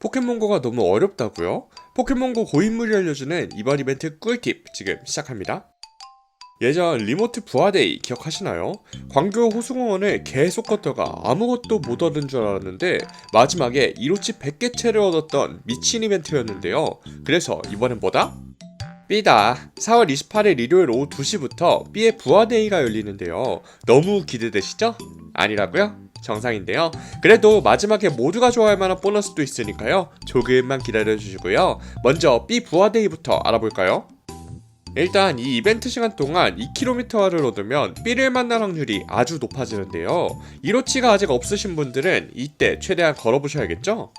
포켓몬고가 너무 어렵다고요? 포켓몬고 고인물이 알려주는 이번 이벤트 꿀팁 지금 시작합니다. 예전 리모트 부하데이 기억하시나요? 광교 호수공원을 계속 걷다가 아무것도 못 얻은 줄 알았는데 마지막에 이로치 100개 채를 얻었던 미친 이벤트였는데요. 그래서 이번엔 뭐다? B다. 4월 28일 일요일 오후 2시부터 B의 부하데이가 열리는데요. 너무 기대되시죠? 아니라고요? 정상인데요. 그래도 마지막에 모두가 좋아할 만한 보너스도 있으니까요. 조금만 기다려 주시고요. 먼저 B 부하데이부터 알아볼까요? 일단 이 이벤트 시간 동안 2km를 얻으면 B를 만날 확률이 아주 높아지는데요. 이로치가 아직 없으신 분들은 이때 최대한 걸어보셔야겠죠?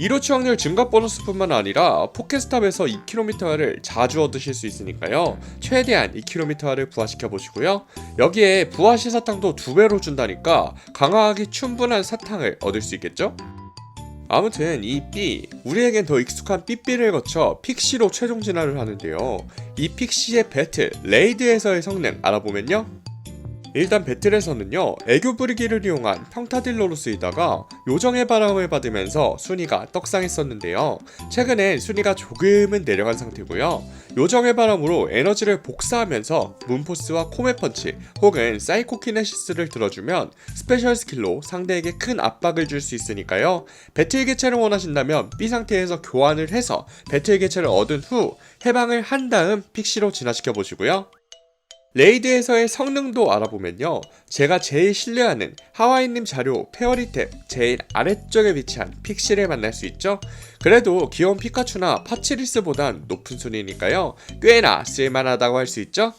이로치 확률 증가 보너스뿐만 아니라 포켓스탑에서 2km를 자주 얻으실 수 있으니까요. 최대한 2km를 부하시켜 보시고요. 여기에 부하 시사탕도 두 배로 준다니까 강화하기 충분한 사탕을 얻을 수 있겠죠? 아무튼 이 B 우리에겐 더 익숙한 삐삐를 거쳐 픽시로 최종 진화를 하는데요. 이 픽시의 배틀 레이드에서의 성능 알아보면요. 일단 배틀에서는요 애교 부리기를 이용한 평타딜러로 쓰이다가 요정의 바람을 받으면서 순위가 떡상했었는데요. 최근엔 순위가 조금은 내려간 상태고요. 요정의 바람으로 에너지를 복사하면서 문포스와 코메펀치 혹은 사이코키네시스를 들어주면 스페셜 스킬로 상대에게 큰 압박을 줄 수 있으니까요. 배틀 개체를 원하신다면 B 상태에서 교환을 해서 배틀 개체를 얻은 후 해방을 한 다음 픽시로 진화시켜 보시고요 레이드에서의 성능도 알아보면요. 제가 제일 신뢰하는 하와이님 자료 페어리 탭 제일 아래쪽에 위치한 픽시를 만날 수 있죠. 그래도 귀여운 피카츄나 파치리스보단 높은 순위니까요. 꽤나 쓸만하다고 할 수 있죠.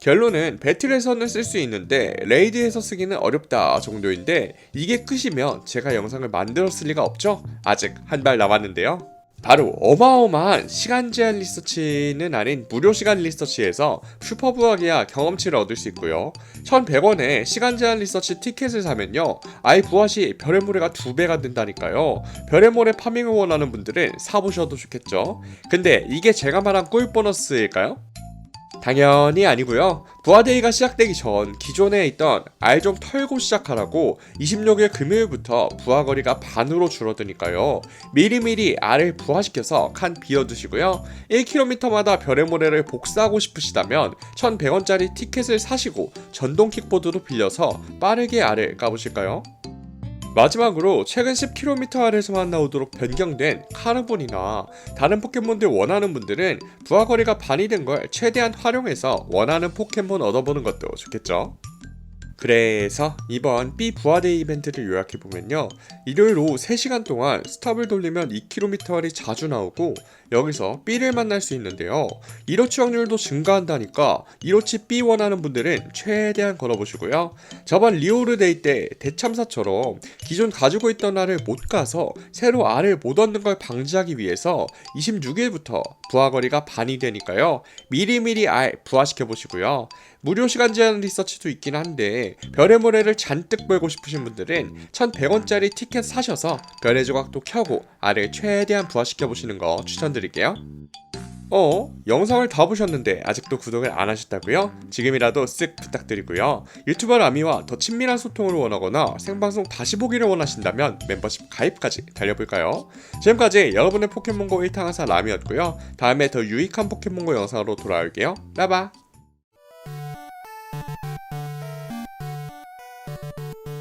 결론은 배틀에서는 쓸 수 있는데 레이드에서 쓰기는 어렵다 정도인데 이게 끝이면 제가 영상을 만들었을 리가 없죠? 아직 한 발 남았는데요. 바로 어마어마한 시간 제한 리서치는 아닌 무료 시간 리서치에서 슈퍼 부하기야 경험치를 얻을 수 있고요. 1,100원에 시간 제한 리서치 티켓을 사면요. 아이 부하 시 별의 모래가 두 배가 된다니까요. 별의 모래 파밍을 원하는 분들은 사보셔도 좋겠죠. 근데 이게 제가 말한 꿀 보너스일까요? 당연히 아니고요. 부하데이가 시작되기 전 기존에 있던 알 좀 털고 시작하라고 26일 금요일부터 부하거리가 반으로 줄어드니까요. 미리미리 알을 부하시켜서 칸 비워두시고요. 1km마다 별의 모래를 복사하고 싶으시다면 1,100원짜리 티켓을 사시고 전동 킥보드로 빌려서 빠르게 알을 까보실까요? 마지막으로 최근 10km 아래에서만 나오도록 변경된 카르본이나 다른 포켓몬들 원하는 분들은 부하거리가 반이 된 걸 최대한 활용해서 원하는 포켓몬 얻어보는 것도 좋겠죠. 그래서 이번 B 부하데이 이벤트를 요약해보면요. 일요일 오후 3시간 동안 스탑을 돌리면 2km알이 자주 나오고 여기서 B를 만날 수 있는데요. 이로치 확률도 증가한다니까 이로치 B 원하는 분들은 최대한 걸어보시고요. 저번 리오르데이 때 대참사처럼 기존 가지고 있던 알을 못 가서 새로 알을 못 얻는 걸 방지하기 위해서 26일부터 부하거리가 반이 되니까요. 미리미리 알 부하시켜 보시고요. 무료 시간 제한 리서치도 있긴 한데 별의 모래를 잔뜩 벌고 싶으신 분들은 1100원짜리 티켓 사셔서 별의 조각도 켜고 알을 최대한 부하시켜 보시는 거 추천드릴게요. 어? 영상을 다 보셨는데 아직도 구독을 안 하셨다고요? 지금이라도 쓱 부탁드리고요. 유튜버 라미와 더 친밀한 소통을 원하거나 생방송 다시 보기를 원하신다면 멤버십 가입까지 달려볼까요? 지금까지 여러분의 포켓몬고 1탄하사 라미였고요. 다음에 더 유익한 포켓몬고 영상으로 돌아올게요. 라바! Thank you.